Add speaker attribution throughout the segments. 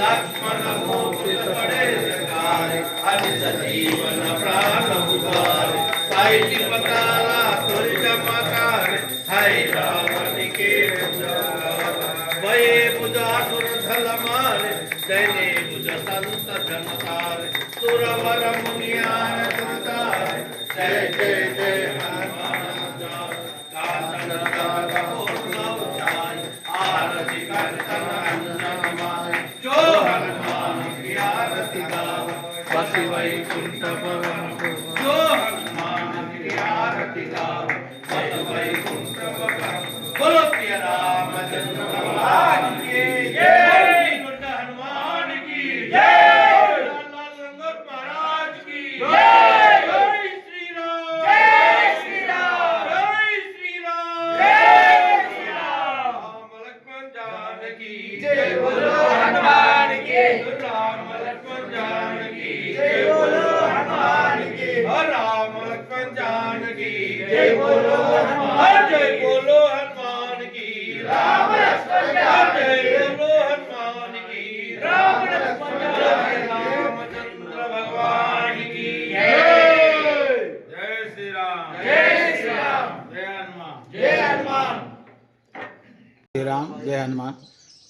Speaker 1: लक्ष्मण मूर्ति पड़े सरकार अनित जीवन प्राण उधार साइटी बताला तुल चमकार है रावण के वये बुझा सुर धल मार दैने बुझ संत जनतार सुरवर వసి వైకుంఠపరము బోలో
Speaker 2: ప్రియ రామచంద్ర భగవాన్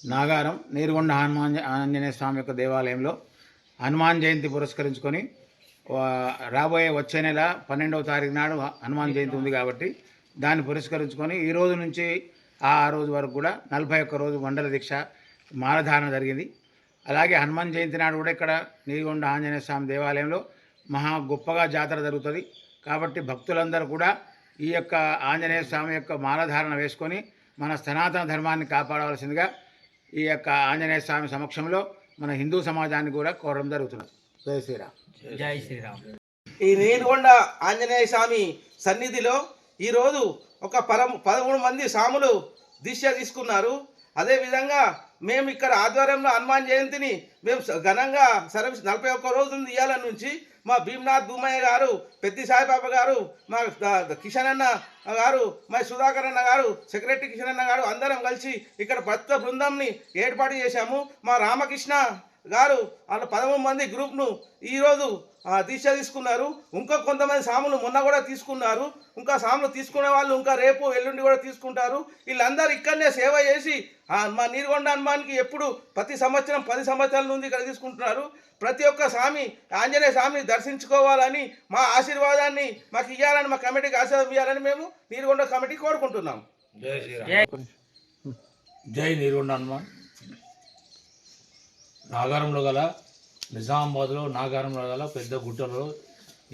Speaker 2: నాగారం నీరుగొండ హనుమాన్ ఆంజనేయ స్వామి యొక్క దేవాలయంలో హనుమాన్ జయంతి పురస్కరించుకొని రాబోయే వచ్చే నెల పన్నెండవ తారీఖు నాడు హనుమాన్ జయంతి ఉంది కాబట్టి దాన్ని పురస్కరించుకొని ఈ రోజు నుంచి ఆ రోజు వరకు కూడా నలభై ఒక్క రోజు మండల దీక్ష మాలధారణ జరిగింది. అలాగే హనుమాన్ జయంతి నాడు కూడా ఇక్కడ నీరుగొండ ఆంజనేయ స్వామి దేవాలయంలో మహా గొప్పగా జాతర జరుగుతుంది. కాబట్టి భక్తులందరూ కూడా ఈ యొక్క ఆంజనేయ స్వామి యొక్క మాలధారణ వేసుకొని మన సనాతన ధర్మాన్ని కాపాడవలసిందిగా ఈ యొక్క ఆంజనేయ స్వామి సమక్షంలో మన హిందూ సమాజాన్ని కూడా కోరడం జరుగుతున్నది. జై శ్రీరామ్.
Speaker 3: జై శ్రీరామ్.
Speaker 4: ఈ నీరుగొండ ఆంజనేయ స్వామి సన్నిధిలో ఈరోజు ఒక పరం పదమూడు మంది సాములు దీక్ష తీసుకున్నారు. అదేవిధంగా మేము ఇక్కడ ఆధ్వర్యంలో హనుమాన్ జయంతిని మేము స- ఘనంగా సర్వీస్ నలభై ఒక్క రోజులు ఇయ్యాల నుంచి మా భీమ్నాథ్ భూమయ్య గారు పెద్ది సాయిబాబా గారు మా కిషన్ అన్న గారు మా సుధాకర్ అన్న గారు సెక్రటరీ కిషన్ అన్న గారు అందరం కలిసి ఇక్కడ భక్త బృందంని ఏర్పాటు చేశాము. మా రామకృష్ణ గారు వాళ్ళ పదమూడు మంది గ్రూప్ను ఈరోజు దీక్ష తీసుకున్నారు. ఇంకా కొంతమంది సాములు మొన్న కూడా తీసుకున్నారు. ఇంకా సాములు తీసుకునే వాళ్ళు ఇంకా రేపు ఎల్లుండి కూడా తీసుకుంటారు. వీళ్ళందరూ ఇక్కడనే సేవ చేసి ఆ, మా నీరుగొండ హనుమాన్కి ఎప్పుడు ప్రతి సంవత్సరం పది సంవత్సరాల నుండి ఇక్కడ తీసుకుంటున్నారు. ప్రతి ఒక్క స్వామి ఆంజనేయ స్వామిని దర్శించుకోవాలని మా ఆశీర్వాదాన్ని మాకు ఇవ్వాలని మా కమిటీకి ఆశీర్వాదం ఇవ్వాలని మేము నీరుగొండ కమిటీ కోరుకుంటున్నాం.
Speaker 5: జై నీరుండ హనుమాన్. నాగారంలో గల నిజామాబాద్లో నాగారంలో గల పెద్ద గుట్టలలో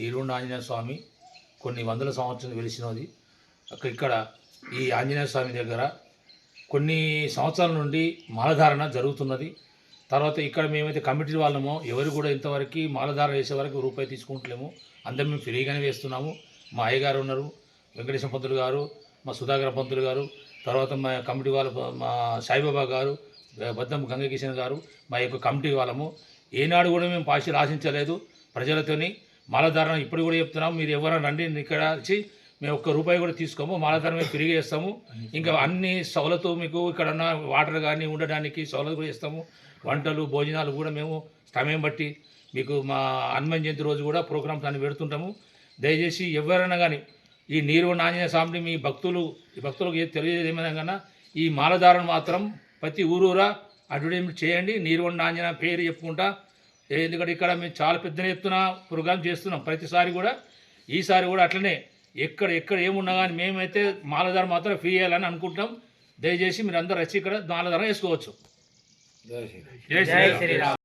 Speaker 5: ఈరుండ ఆంజనేయ స్వామి కొన్ని వందల సంవత్సరాలు వెలిసినది. అక్కడ ఇక్కడ ఈ ఆంజనేయ స్వామి దగ్గర కొన్ని సంవత్సరాల నుండి మాలధారణ జరుగుతున్నది. తర్వాత ఇక్కడ మేమైతే కమిటీ వాళ్ళమో ఎవరు కూడా ఇంతవరకు మాలధారణ వేసే వరకు రూపాయి తీసుకుంటలేము. అందరం మేము ఫ్రీగానే వేస్తున్నాము. మా అయ్యగారు ఉన్నారు వెంకటేశ్వర పంతులు గారు మా సుధాకర పంతులు గారు తర్వాత మా కమిటీ వాళ్ళ మా సాయిబాబా గారు బద్దం గంగకిషన్ గారు మా యొక్క కమిటీ వాళ్ళము. ఏనాడు కూడా మేము పాశీలు ఆశించలేదు ప్రజలతోని. మాలధారణ ఇప్పుడు కూడా చెప్తున్నాము మీరు ఎవరైనా రండి ఇక్కడ వచ్చి మేము ఒక్క రూపాయి కూడా తీసుకోము మాలధారణ మేము తిరిగి ఇస్తాము ఇంకా అన్ని సౌలతో మీకు ఇక్కడ ఉన్న వాటర్ కానీ ఉండడానికి సవలతు కూడా ఇస్తాము వంటలు భోజనాలు కూడా మేము సమయం బట్టి మీకు మా హనుమాన్ జయంతి రోజు కూడా ప్రోగ్రామ్స్ అన్ని పెడుతుంటాము. దయచేసి ఎవరైనా కానీ ఈ నీరు నాణ్య స్వామిని మీ భక్తులు ఈ భక్తులకు ఏ- తెలియజేది ఏమైనా కన్నా ఈ మాలధారణ మాత్రం ప్రతి ఊరూరా అడ్వర్టైజ్మెంట్ చేయండి? నీరు ఆంజనేయ పేరు చెప్పుకుంటా. ఎందుకంటే ఇక్కడ మేము చాలా పెద్ద ఎత్తున ప్రోగ్రామ్ చేస్తున్నాం. ప్రతిసారి కూడా ఈసారి కూడా అట్లనే. ఎక్కడ ఎక్కడ ఏమున్నా కానీ మేమైతే మాలధార మాత్రం ఫ్రీ చేయాలని అనుకుంటాం దయచేసి మీరు అందరూ వచ్చి ఇక్కడ మాలధార వేసుకోవచ్చు. జై శ్రీరామ్.